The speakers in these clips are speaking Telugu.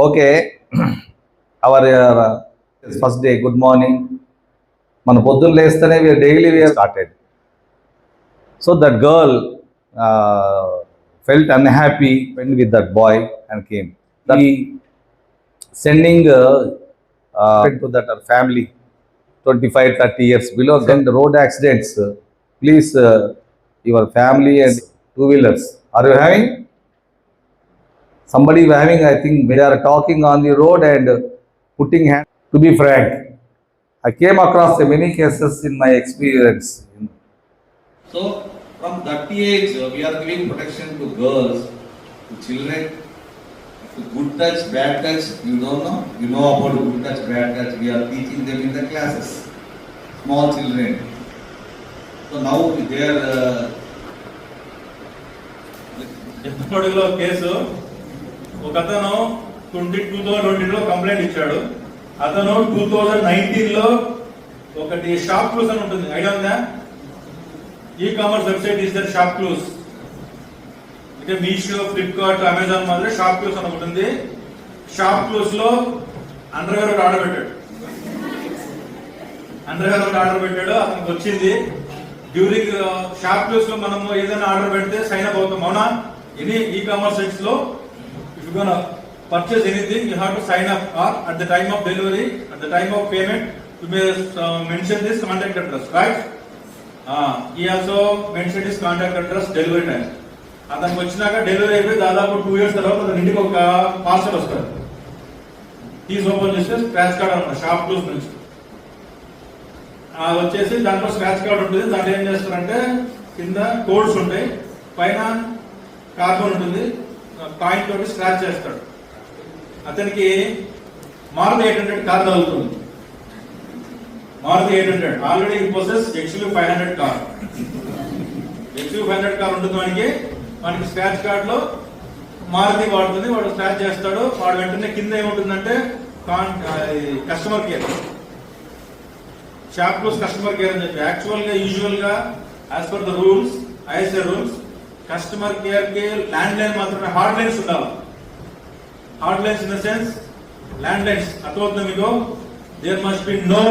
Okay our first day good morning మన పొద్దున్న లేస్తేనే daily where started so that girl felt unhappy when with that boy and came sending to that our family twenty five thirty years below then road accidents please your family and two wheelers are you having somebody having, I think, they are talking on the road and putting hand. To be frank, I came across many cases in my experience. So, from 30 age, uh, we are giving protection to girls, to children. To good touch, bad touch, you don't know. You know about good touch, bad touch. We are teaching them in the classes. Small children. So now they are. Uh, ఒక అతను ట్వంటీ టూ థౌసండ్ ట్వంటీలో కంప్లైంట్ ఇచ్చాడు. అతను టూ థౌజండ్ నైన్టీన్లో ఒకటి షాప్ క్లూస్ అని ఉంటుంది. ఐడియా ఉందా? E commerce website is the ShopClues అంటే మీషో ఫ్లిప్కార్ట్ అమెజాన్ మాదిరి షాప్ క్లూస్ అని ఒకటి ఉంది. షాప్ క్లూస్లో అండర్ ఒకటి ఆర్డర్ పెట్టాడు. అండర్ ఒకటి ఆర్డర్ పెట్టాడు. అతనికి వచ్చింది. డ్యూరింగ్ షాప్ క్లూస్లో మనము ఏదైనా ఆర్డర్ పెడితే సైన్ అప్ అవుతాం. అవునా? Any e commerce సైట్స్లో if you gone purchase anything you have to sign up or at the time of delivery at the time of payment you may mention this contact address right he also mention this contact address delivery time అతనికి వచ్చినాక డెలివరీ అయిపోయి దాదాపు టూ ఇయర్స్ తర్వాత అతని ఇంటికి ఒక పార్సల్ వస్తుంది. తీసి ఓపెన్ చేస్తే స్క్రాచ్ కార్డ్ అనమాట షాప్ క్లూస్ నుంచి. అది వచ్చేసి దాంట్లో స్క్రాచ్ కార్డ్ ఉంటుంది. దాంట్లో ఏం చేస్తారంటే కింద కోడ్స్ ఉంటాయి. పైన కార్బన్ ఉంటుంది. కాయిన్ తోటి స్క్రాచ్ చేస్తాడు. అతనికి మారుతి ఎయిట్ హండ్రెడ్ కార్ తగులుతుంది. Maruti eight hundred already process X U five hundred car X U five hundred car ఉంటుంది మనకి మనకి స్క్రాచ్ కార్డ్లో మారుతి వాడుతుంది. వాడు స్క్రాచ్ చేస్తాడు. వాడు వెంటనే కింద ఏముంటుందంటే customer care shop close customer care అని చెప్పి. యాక్చువల్గా యూజువల్గా as per the rules ISA rules customer కేర్కి ల్యాండ్ లైన్ మాత్రమే. హార్డ్ లైన్స్ ఉండాలి. Hard lines in the sense landlines అర్థమవుతుంది మీకు? There must be no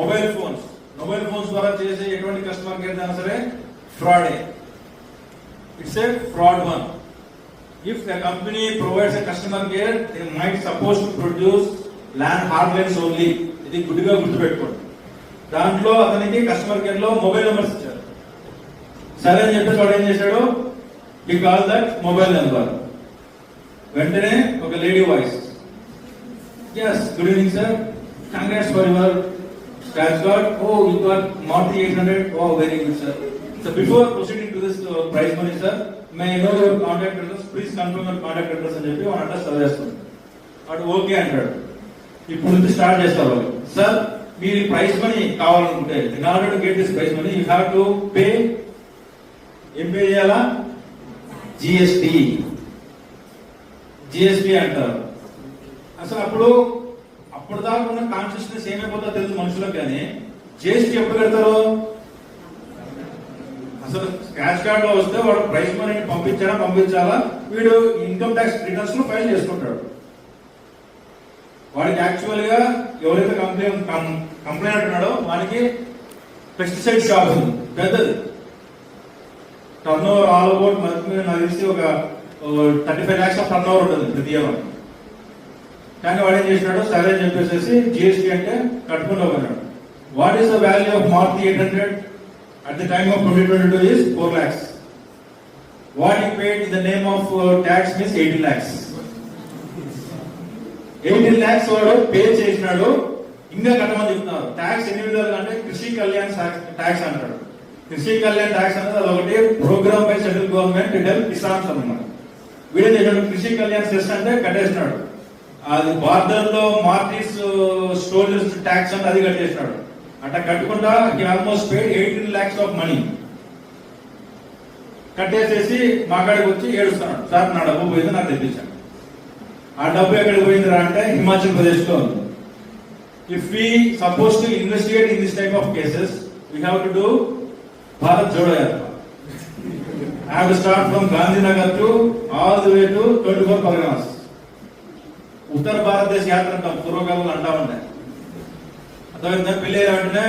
mobile phones mobile phones ద్వారా చేసే ఎటువంటి కస్టమర్ కేర్ అయినా సరే ఫ్రాడే it's a fraud one if the company provides a customer care they might supposed to produce land hard only. ఇది గుడ్డిగా గుర్తుపెట్టుకోండి. దాంట్లో అతనికి కస్టమర్ కేర్లో మొబైల్ నెంబర్స్ ఇచ్చారు. సరే అని చెప్పేసి వాడు ఏం చేశాడు? We call that mobile number వెంటనే ఒక lady voice yes good evening sir congrats for your scratch got oh you got Maruti eight hundred oh very good sir so before proceeding to this prize money sir may know your contact address please confirm your contact address అని చెప్పి వాడు అడ్రస్ చదివేస్తాడు వాడు ఓకే అంటాడు ఇప్పుడు నుంచి స్టార్ట్ చేస్తారు వాళ్ళు. సార్ మీరు ప్రైస్ మనీ కావాలనుకుంటే in order to get this prize money you have to pay ఏం పే చేయాలా? జిఎస్టి జిఎస్టి అంటారు. అసలు అప్పుడు అప్పుడు దాకా ఉన్న కాన్షియస్నెస్ ఏమైపోతుందో తెలుసు మనుషులకు కానీ. జిఎస్టి ఎప్పుడు కడతారు? అసలు క్యాష్ కార్డ్లో వస్తే వాడు ప్రైస్ మనీ పంపించాలా పంపించాలా? వీడు ఇన్కమ్ ట్యాక్స్ రిటర్న్స్లో ఫైల్ చేసుకుంటాడు. వాడికి యాక్చువల్గా ఎవరైతే కంప్లైంట్ కంప్లైంట్ అంటున్నాడో వానికి పెస్టిసైడ్ షాప్ ఉంది. పెద్దది. టర్న్ ఓవర్ ఆల్ అబౌట్ మనకి నాకు తెలిసి ఒక thirty five lakhs of turnover ఉంటుంది ప్రతి ఇయర్ కానీ వాడు ఏం చేసినాడు సరే అని చెప్పేసి జిఎస్టీ అంటే కట్టుకుని పోయినాడు what is the value of Maruti eight hundred at the time of twenty twenty two is four lakhs what he paid in the name of tax means eighteen lakhs eighteen lakhs వాడు పే చేసినాడు. ఇంకా కట్టమని చెప్తున్నారు. ట్యాక్స్ ఎన్ని విధాలుగా అంటే కృషి కళ్యాణ్ ట్యాక్స్ అంటాడు కృషి కళ్యాణ్ ట్యాక్స్ అనేది అది ఒకటి గవర్నమెంట్ హెల్ప్ కిసాన్స్ అన్నమాట వీడే చేసినాడు కృషి కళ్యాణ్ సెస్ అంటే కట్టేసినాడు. అది బార్డర్లో మార్టిస్ స్టోరేజ్ ట్యాక్స్ అంటే అది కట్టేసినాడు. అట్లా కట్టకుండా almost paid eighteen lakhs of money కట్టేసేసి మా కాడికి వచ్చి ఏడుస్తున్నాడు. సార్ నా డబ్బు పోయింది నాకు తెప్పించాను ఆ డబ్బు ఎక్కడికి పోయిందిరా? అంటే హిమాచల్ ప్రదేశ్లో ఉంది. If we suppose to investigate in this type of cases we have to do Bharat Jodo Yatra I have to start from Gandhinagar to all the way to 24 Parganas. ఉత్తర భారతదేశ యాత్ర అంటాం పూర్వకాలంలో అంటా ఉండే అర్థమైందా? పెళ్ళి అయిన వెంటనే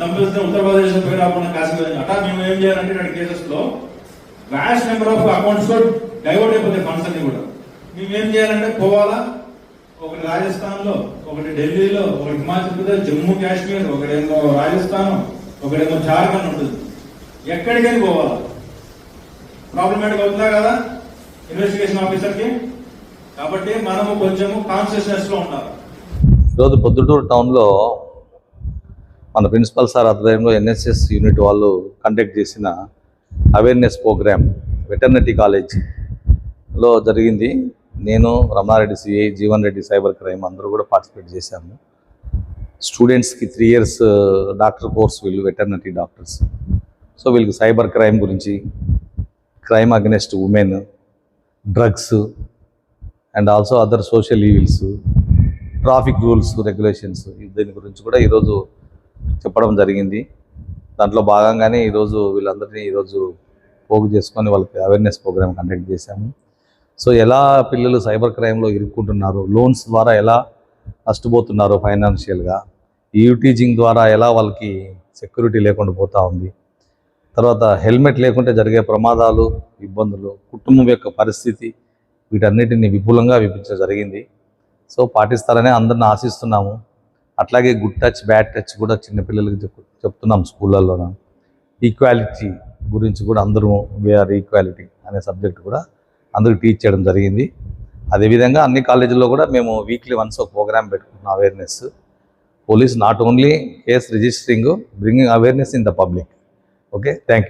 దంపతులు ఉత్తరప్రదేశ్ పేరు రాకుండా కాశ్మీర్ అటా మేము ఏం చేయాలంటే ఇలాంటి కేసెస్లో వ్యాష్ నెంబర్ ఆఫ్ అకౌంట్స్లో డైవర్ట్ అయిపోతాయి ఫండ్స్ అన్ని కూడా. మేము ఏం చేయాలంటే పోవాలా? ఒకటి రాజస్థాన్లో ఒకటి ఢిల్లీలో ఒకటి హిమాచల్ ప్రదేశ్ జమ్మూ కాశ్మీర్ ఒకటేమో రాజస్థాన్ ఒకటేమో జార్ఖండ్ ఉంటుంది. ఎక్కడికైనా పోవాలా? ప్రాబ్లమేటిక్ అవుతుందా కదా? ఇన్వెస్టిగేషన్ ఆఫీసర్కి? కాబట్టి మనము కొంచెము కాన్షియస్నెస్లో ఉండాలి. ఈరోజు పొద్దుటూరు టౌన్లో మన ప్రిన్సిపల్ సార్ ఆధ్వర్యంలో ఎన్ఎస్ఎస్ యూనిట్ వాళ్ళు కండక్ట్ చేసిన అవేర్నెస్ ప్రోగ్రామ్ వెటర్నరీ కాలేజ్లో జరిగింది. నేను Ramanareddy CI Jeevan Reddy cyber crime అందరూ కూడా పార్టిసిపేట్ చేశాము. స్టూడెంట్స్కి త్రీ ఇయర్స్ డాక్టర్ కోర్స్ వీళ్ళు వెటర్నరీ డాక్టర్స్ సో వీళ్ళకి సైబర్ క్రైమ్ గురించి crime against women drugs and also other social evils traffic rules regulations దీని గురించి కూడా ఈరోజు చెప్పడం జరిగింది. దాంట్లో భాగంగానే ఈరోజు వీళ్ళందరినీ ఈరోజు పోగు చేసుకొని వాళ్ళకి అవేర్నెస్ ప్రోగ్రామ్ కండక్ట్ చేశాము. సో ఎలా పిల్లలు సైబర్ క్రైమ్లో ఇరుక్కుంటున్నారు లోన్స్ ద్వారా ఎలా నష్టపోతున్నారు ఫైనాన్షియల్గా ఈ టీచింగ్ ద్వారా ఎలా వాళ్ళకి సెక్యూరిటీ లేకుండా పోతూ ఉంది తర్వాత హెల్మెట్ లేకుంటే జరిగే ప్రమాదాలు ఇబ్బందులు కుటుంబం యొక్క పరిస్థితి వీటన్నిటిని విపులంగా విపించడం జరిగింది. సో పాటిస్తారనే అందరిని ఆశిస్తున్నాము. అట్లాగే గుడ్ టచ్ బ్యాడ్ టచ్ కూడా చిన్నపిల్లలకి చెప్ చెప్తున్నాం స్కూళ్ళల్లోన ఈక్వాలిటీ గురించి కూడా అందరూ వీఆర్ ఈక్వాలిటీ అనే సబ్జెక్ట్ కూడా అందరికి టీచ్ చేయడం జరిగింది. అదేవిధంగా అన్ని కాలేజీల్లో కూడా మేము వీక్లీ వన్స్ ఒక ప్రోగ్రామ్ పెట్టుకుంటున్నాం awareness police not only case registering bringing awareness in the public okay thank you